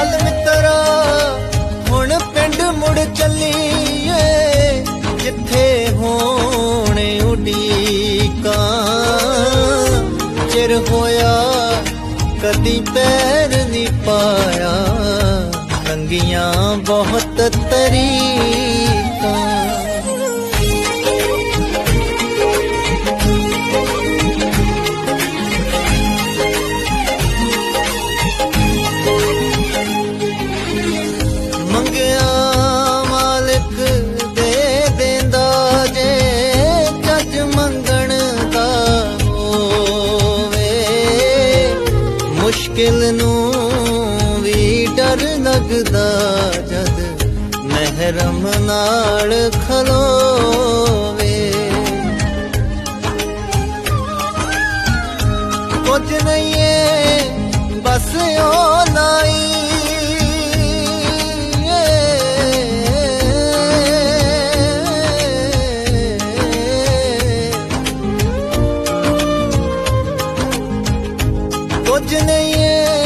ਚੱਲ ਮਿੱਤਰਾ, ਹੁਣ ਪਿੰਡ ਮੁੜ ਚੱਲੀਏ, ਜਿੱਥੇ ਹੋਣ ਉਡੀਕਾਂ ਚਿਰ ਹੋਇਆ, ਕਦੀ ਪੈਰ ਨਹੀਂ ਪਾਇਆ ਤੰਗੀਆਂ ਬਹੁਤ ਤਰੀ ਮੁਸ਼ਕਿਲ ਨੂੰ ਵੀ ਡਰ ਲੱਗਦਾ ਜਦ ਮਹਿਰਮ ਨਾਲ ਖਲੋਵੇ। ਕੁਝ ਨਹੀਂ ਏ, ਬਸ ਉਹ ਨਾ ਕੁਝ ਨਹੀਂ ਏ